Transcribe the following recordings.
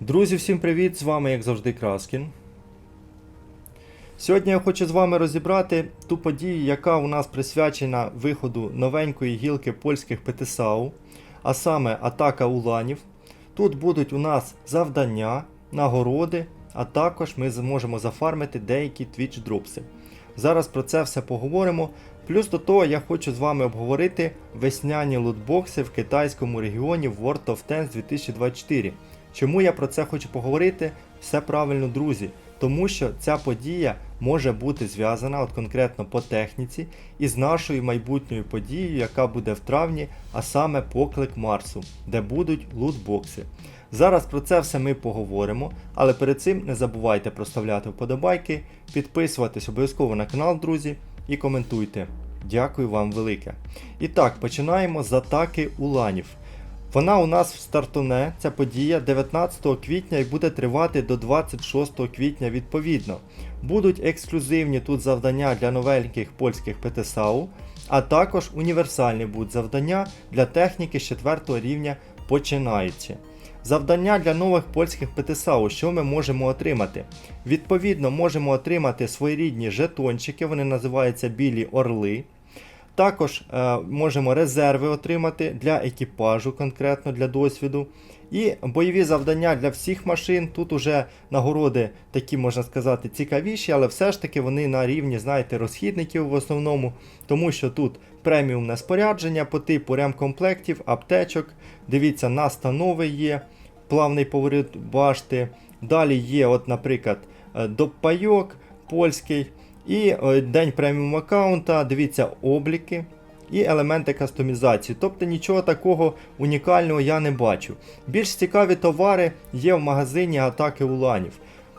Друзі, всім привіт! З вами, як завжди, Краскін. Сьогодні я хочу з вами розібрати ту подію, яка у нас присвячена виходу новенької гілки польських ПТСАУ, а саме атака уланів. Тут будуть у нас завдання, нагороди, а також ми зможемо зафармити деякі твіч дропси. Зараз про це все поговоримо. Плюс до того я хочу з вами обговорити весняні лутбокси в китайському регіоні World of Tanks 2024. Чому я про це хочу поговорити? Все правильно, друзі. Тому що ця подія може бути зв'язана от конкретно по техніці із нашою майбутньою подією, яка буде в травні, а саме поклик Марсу, де будуть лутбокси. Зараз про це все ми поговоримо, але перед цим не забувайте проставляти вподобайки, підписуватись обов'язково на канал, друзі, і коментуйте. Дякую вам велике. І так, починаємо з атаки уланів. Вона у нас стартуне, ця подія 19 квітня і буде тривати до 26 квітня відповідно. Будуть ексклюзивні тут завдання для новеньких польських ПТСАУ, а також універсальні будуть завдання для техніки з 4 рівня починаючи. Завдання для нових польських ПТСАУ, що ми можемо отримати? Відповідно, можемо отримати своєрідні жетончики, вони називаються білі орли. Також е, можемо резерви отримати для екіпажу, конкретно для досвіду. І бойові завдання для всіх машин. Тут уже нагороди такі, можна сказати, цікавіші, але все ж таки вони на рівні, знаєте, розхідників в основному, тому що тут преміумне спорядження по типу ремкомплектів, аптечок. Дивіться, настанови є, плавний поворот башти. Далі є, от, наприклад, е, допайок польський. І е, день преміум аккаунта, дивіться обліки і елементи кастомізації. Тобто нічого такого унікального я не бачу. Більш цікаві товари є в магазині атаки уланів.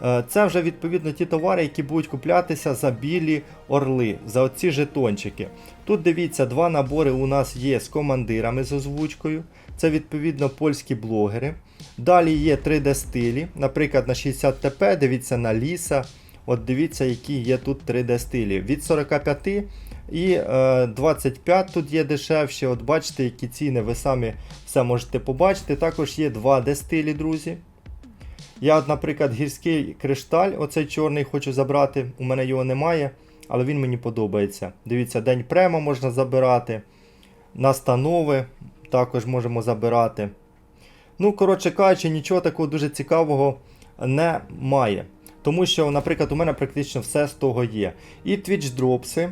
Е, Це вже відповідно ті товари, які будуть куплятися за білі орли, за оці жетончики. Тут дивіться, два набори у нас є з командирами з озвучкою. Це відповідно польські блогери. Далі є 3D-стилі, наприклад, на 60 ТП, дивіться на ліса. От дивіться, які є тут 3D стилі. Від 45 і е, 25 тут є дешевші. От бачите, які ціни, ви самі все можете побачити. Також є 2D стилі, друзі. Я, наприклад, гірський кришталь, оцей чорний хочу забрати. У мене його немає, але він мені подобається. Дивіться, день премо можна забирати. Настанови також можемо забирати. Ну, коротше кажучи, нічого такого дуже цікавого немає. Тому що, наприклад, у мене практично все з того є. І Twitch дропси.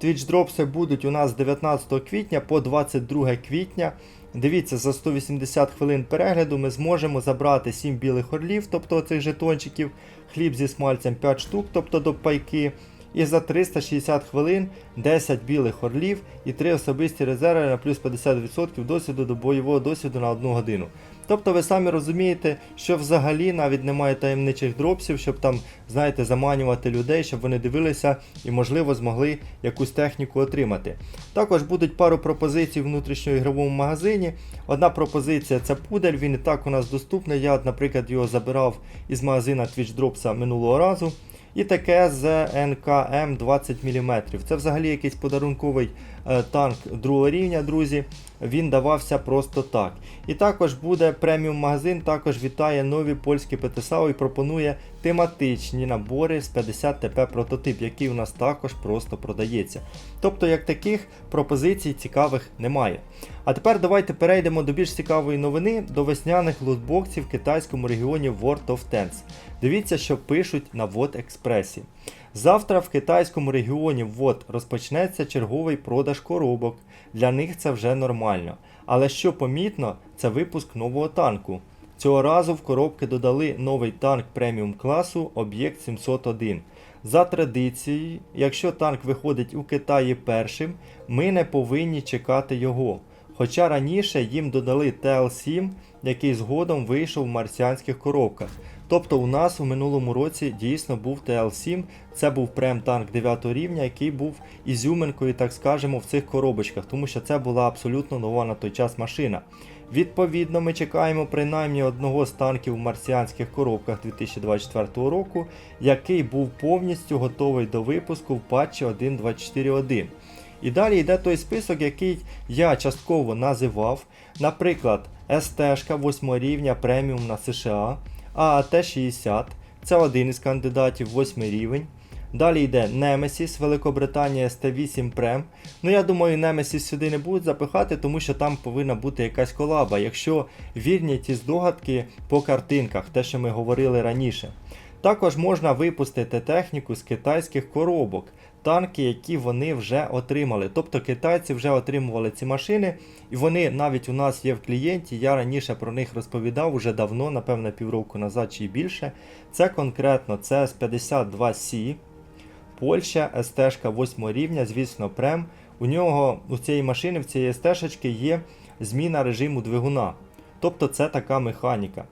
Twitch дропси будуть у нас з 19 квітня по 22 квітня. Дивіться, за 180 хвилин перегляду ми зможемо забрати 7 білих орлів, тобто цих жетончиків, хліб зі смальцем 5 штук, тобто до пайки. І за 360 хвилин 10 білих орлів і 3 особисті резерви на плюс 50% досвіду до бойового досвіду на 1 годину. Тобто ви самі розумієте, що взагалі навіть немає таємничих дропсів, щоб там, знаєте, заманювати людей, щоб вони дивилися і, можливо, змогли якусь техніку отримати. Також будуть пару пропозицій в внутрішньоігровому магазині. Одна пропозиція це пудель, він і так у нас доступний. Я, наприклад, його забирав із магазина Twitch Dropsa минулого разу. І таке з НКМ 20 мм. Це взагалі якийсь подарунковий е, танк другого рівня, друзі. Він давався просто так. І також буде преміум магазин, також вітає нові польські ПТСАУ і пропонує тематичні набори з 50 ТП прототип, який у нас також просто продається. Тобто, як таких пропозицій цікавих немає. А тепер давайте перейдемо до більш цікавої новини до весняних лутбоксів в китайському регіоні World of Tanks. Дивіться, що пишуть на Вот Експресі. Завтра в китайському регіоні ВОД розпочнеться черговий продаж коробок. Для них це вже нормально. Але що помітно, це випуск нового танку. Цього разу в коробки додали новий танк преміум класу Об'єкт 701. За традицією, якщо танк виходить у Китаї першим, ми не повинні чекати його. Хоча раніше їм додали TL7, який згодом вийшов в марсіанських коробках. Тобто у нас у минулому році дійсно був TL7, це був прем-танк 9 рівня, який був ізюминкою, так скажемо, в цих коробочках, тому що це була абсолютно нова на той час машина. Відповідно, ми чекаємо принаймні одного з танків в марсіанських коробках 2024 року, який був повністю готовий до випуску в патчі 1.24.1. І далі йде той список, який я частково називав. Наприклад, СТ 8 рівня преміум на США, ААТ-60. Це один із кандидатів, 8 рівень. Далі йде Nemesis, Великобританія ST8 Prem. Ну я думаю, Nemesis сюди не будуть запихати, тому що там повинна бути якась колаба, якщо вірні ті здогадки по картинках, те, що ми говорили раніше. Також можна випустити техніку з китайських коробок, танки, які вони вже отримали. Тобто китайці вже отримували ці машини, і вони навіть у нас є в клієнті. Я раніше про них розповідав уже давно, напевно, півроку назад чи більше. Це конкретно CS52C. Польща, СТ 8 рівня, звісно, прем. У нього у цієї машини, в цієї СТ є зміна режиму двигуна. Тобто це така механіка.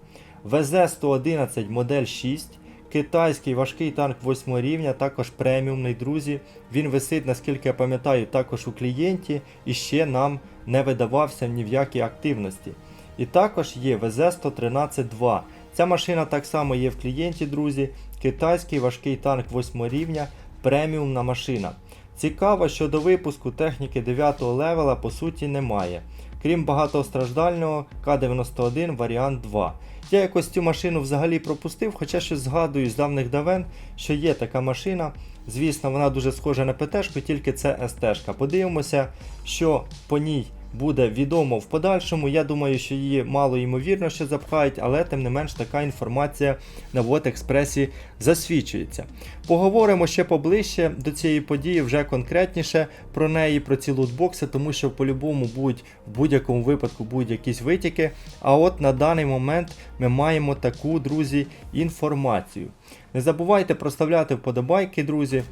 ВЗ-111 модель 6. Китайський важкий танк 8 рівня, також преміумний, друзі. Він висить, наскільки я пам'ятаю, також у клієнті і ще нам не видавався ні в якій активності. І також є ВЗ-113-2. Ця машина так само є в клієнті, друзі. Китайський важкий танк 8 рівня, преміумна машина. Цікаво, що до випуску техніки 9 левела по суті немає. Крім багатостраждального К-91 варіант 2. Я якось цю машину взагалі пропустив, хоча щось згадую з давних давен, що є така машина. Звісно, вона дуже схожа на ПТ, тільки це СТ. Подивимося, що по ній буде відомо в подальшому. Я думаю, що її мало ймовірно ще запхають, але тим не менш така інформація на Експресі засвідчується. Поговоримо ще поближче до цієї події, вже конкретніше про неї, про ці лутбокси, тому що по-любому будуть в будь-якому випадку будуть якісь витіки. А от на даний момент ми маємо таку, друзі, інформацію. Не забувайте проставляти вподобайки, друзі.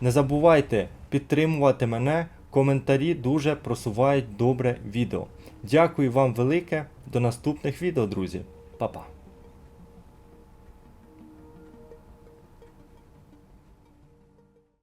Не забувайте підтримувати мене. Коментарі дуже просувають добре відео. Дякую вам велике. До наступних відео, друзі. Па-па.